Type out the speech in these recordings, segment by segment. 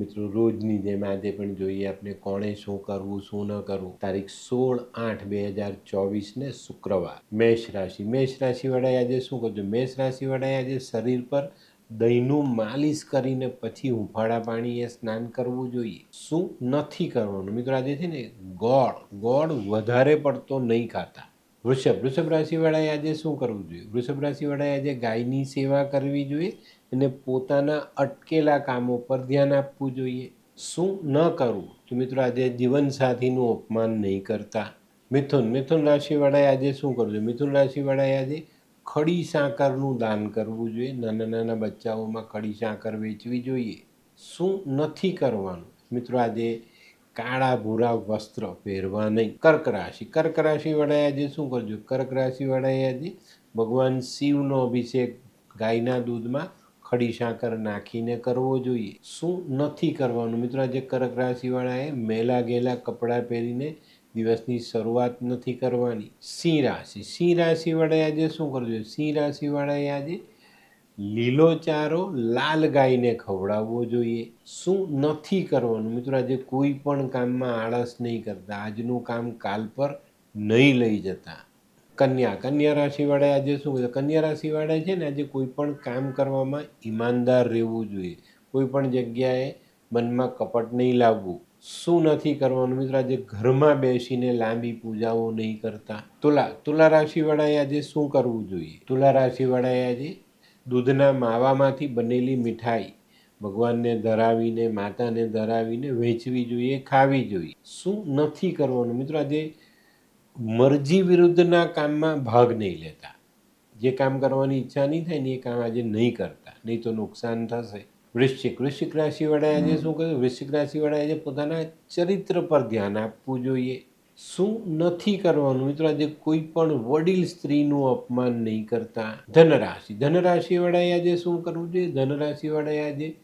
મિત્રો, રોજની જેમ આજે પણ જોઈએ આપણે કોણે શું કરવું, શું ન કરવું. તારીખ સોળ આઠ બે હજાર ચોવીસને શુક્રવાર. મેષ રાશિ. મેષ રાશિવાળાએ આજે શું કરજો મેષ રાશિવાળાએ આજે શરીર પર દહીંનું માલિશ કરીને પછી હુંફાળા પાણીએ સ્નાન કરવું જોઈએ. શું નથી કરવાનું? મિત્રો, આજે છે ને ગોળ ગોળ વધારે પડતો નહીં ખાતા. વૃષભ. વૃષભ રાશિવાળાએ આજે શું કરવું જોઈએ? વૃષભ રાશિવાળાએ આજે ગાયની સેવા કરવી જોઈએ અને પોતાના અટકેલા કામો પર ધ્યાન આપવું જોઈએ. શું ન કરવું તો મિત્રો આજે જીવનસાથીનું અપમાન નહીં કરતા. મિથુન મિથુન રાશિવાળાએ આજે શું કરવું જોઈએ મિથુન રાશિવાળાએ આજે ખડી સાકરનું દાન કરવું જોઈએ. નાના નાના બચ્ચાઓમાં ખડી સાકર વેચવી જોઈએ. શું નથી કરવાનું? મિત્રો આજે કાળા ભૂરા વસ્ત્ર પહેરવા નહીં. કર્ક રાશિ. કર્ક રાશિવાળાએ આજે શું કરજો કર્ક રાશિવાળાએ આજે ભગવાન શિવનો અભિષેક ગાયના દૂધમાં ખડી સાકર નાખીને કરવો જોઈએ. શું નથી કરવાનું? મિત્રો, આજે કરક રાશિવાળાએ મેલા ગેલા કપડાં પહેરીને દિવસની શરૂઆત નથી કરવાની. સિંહ રાશિ. સિંહ રાશિવાળાએ આજે શું કરવું જોઈએ? સિંહ રાશિવાળાએ આજે લીલો ચારો લાલ ગાયને ખવડાવવો જોઈએ. શું નથી કરવાનું? મિત્રો, આજે કોઈ પણ કામમાં આળસ નહીં કરતા. આજનું કામ કાલ પર નહીં લઈ જતા. કન્યા. કન્યા રાશિવાળા આજે શું કન્યા રાશિવાળા છે ને આજે કોઈ પણ કામ કરવામાં ઈમાનદાર રહેવું જોઈએ. કોઈ પણ જગ્યાએ મનમાં કપટ નહીં લાવવું. શું નથી કરવાનું? મિત્રો, આજે ઘરમાં બેસીને લાંબી પૂજાઓ નહીં કરતા. તુલા તુલા રાશિવાળાએ આજે શું કરવું જોઈએ? તુલા રાશિવાળાએ આજે દૂધના માવામાંથી બનેલી મીઠાઈ ભગવાનને ધરાવીને, માતાને ધરાવીને વહેંચવી જોઈએ, ખાવી જોઈએ. શું નથી કરવાનું? મિત્રો, આજે મરજી વિરુદ્ધના કામમાં ભાગ નહીં લેતા. જે કામ કરવાની ઈચ્છા નહીં થાય ને એ કામ આજે નહીં કરતા. નહીં તો નુકસાન થશે. વૃશ્ચિક વૃશ્ચિક રાશિવાળાએ આજે શું કહ્યું વૃશ્ચિક રાશિવાળાએ આજે પોતાના ચરિત્ર પર ધ્યાન આપવું જોઈએ. શું નથી કરવાનું? મિત્રો, આજે કોઈ પણ વડીલ સ્ત્રીનું અપમાન નહીં કરતા. ધનરાશિ, ધનરાશિવાળાએ આજે શું કરવું જોઈએ? ધનરાશિવાળાએ આજે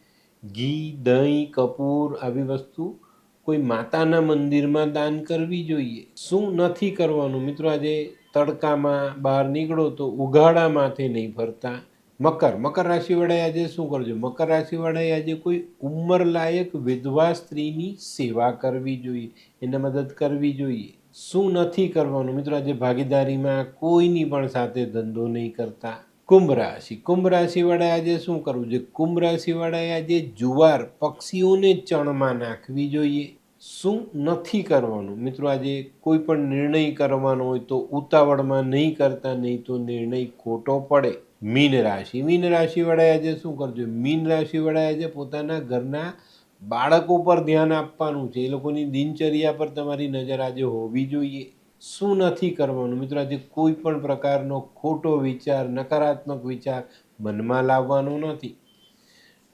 ઘી, દહીં, કપૂર આવી વસ્તુ કોઈ માતાના મંદિરમાં દાન કરવી જોઈએ? શું નથી કરવાનું? મિત્રો, આજે તડકામાં બહાર નીકળો તો ઉઘાડા માથે નહીં ફરતા મકર. મકર રાશિવાળાએ આજે શું કરજો? મકર રાશિવાળાએ આજે કોઈ ઉંમરલાયક વિધવા સ્ત્રીની સેવા કરવી જોઈએ, એને મદદ કરવી જોઈએ. શું નથી કરવાનું? મિત્રો, આજે ભાગીદારીમાં કોઈની પણ સાથે ધંધો નહીં કરતા. કુંભ રાશિ. કુંભ રાશિવાળાએ આજે શું કરવું જોઈએ? કુંભ રાશિવાળાએ આજે જુવાર પક્ષીઓને ચણમાં નાખવી જોઈએ. શું નથી કરવાનું? મિત્રો, આજે કોઈ પણ નિર્ણય કરવાનો હોય તો ઉતાવળમાં નહીં કરતા, નહીં તો નિર્ણય ખોટો પડે. મીન રાશિ. મીન રાશિવાળાએ આજે શું કરજો મીન રાશિવાળાએ આજે પોતાના ઘરના બાળકો પર ધ્યાન આપવાનું છે. એ લોકોની દિનચર્યા પર તમારી નજર આજે હોવી જોઈએ. શું નથી કરવાનું? મિત્રો, આજે કોઈ પણ પ્રકારનો ખોટો વિચાર, નકારાત્મક વિચાર મનમાં લાવવાનો નથી.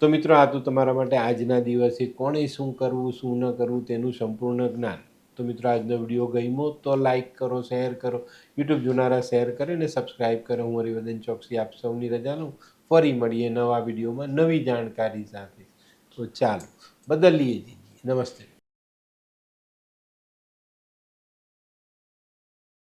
તો મિત્રો, આ તો તમારા માટે આજના દિવસે કોણે શું કરવું, શું ન કરવું તેનું સંપૂર્ણ જ્ઞાન. તો મિત્રો, આજનો વીડિયો ગમ્યો તો લાઇક કરો, શેર કરો. યુટ્યુબ જોનારા શેર કરે અને સબસ્ક્રાઈબ કરે. હું હરિવર્ધન ચોકસી આપ સૌની રજા લઉં. ફરી મળીએ નવા વિડીયોમાં નવી જાણકારી સાથે. તો ચાલો, બદલીએ જઈએ નમસ્તે.